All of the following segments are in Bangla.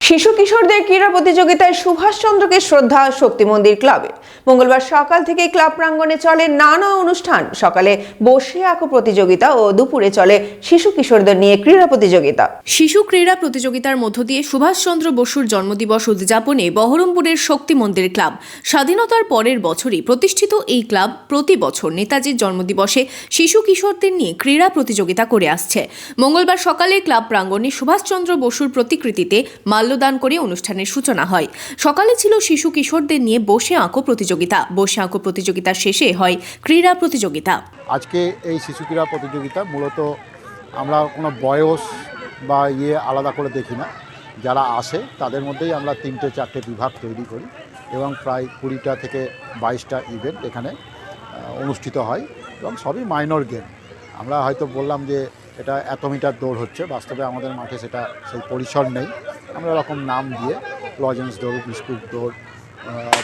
শিশু কিশোরদের ক্রীড়া প্রতিযোগিতায় সুভাষচন্দ্রকে শ্রদ্ধা শক্তি মন্দির ক্লাবে। মঙ্গলবার সকাল থেকে ক্লাব প্রাঙ্গণে চলে নানা অনুষ্ঠান। সকালে বসে আঁকো প্রতিযোগিতা ও দুপুরে চলে শিশু কিশোরদের নিয়ে ক্রীড়া প্রতিযোগিতা। শিশু ক্রীড়া প্রতিযোগিতার মধ্য দিয়ে সুভাষচন্দ্র বসুর জন্মদিবস উদযাপনে বহরমপুরের শক্তি মন্দির ক্লাব। স্বাধীনতার পরের বছরই প্রতিষ্ঠিত এই ক্লাব প্রতি বছর নেতাজির জন্মদিবসে শিশু কিশোরদের নিয়ে ক্রীড়া প্রতিযোগিতা করে আসছে। মঙ্গলবার সকালে ক্লাব প্রাঙ্গণে সুভাষচন্দ্র বসুর প্রতিকৃতিতে মাল্যদান করে অনুষ্ঠানের সূচনা হয়। সকালে ছিল শিশু কিশোরদের নিয়ে বসে আঁকো প্রতিযোগিতা। বসে আঁকো প্রতিযোগিতার শেষে হয় ক্রীড়া প্রতিযোগিতা। আজকে এই শিশু ক্রীড়া প্রতিযোগিতা মূলত আমরা কোনো বয়স বা ইয়ে আলাদা করে দেখি না। যারা আসে তাদের মধ্যেই আমরা তিনটে, চারটে বিভাগ তৈরি করি এবং প্রায় কুড়িটা থেকে বাইশটা ইভেন্ট এখানে অনুষ্ঠিত হয় এবং সবই মাইনর গেম আমরা হয়তো বললাম যে এটা এত মিটার দৌড় হচ্ছে, বাস্তবে আমাদের মাঠে সেটা সেই পরিসর নেই। আমরা রকম নাম দিয়ে লজেন্স দৌড়, বিস্কুট দৌড়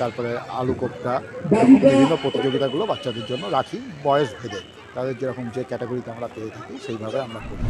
তারপরে আলু কোপ্তা বিভিন্ন প্রতিযোগিতাগুলো বাচ্চাদের জন্য রাখি বয়স ভেদে। তাদের যেরকম যে ক্যাটাগরিতে আমরা পেয়ে থাকি, সেইভাবে আমরা করি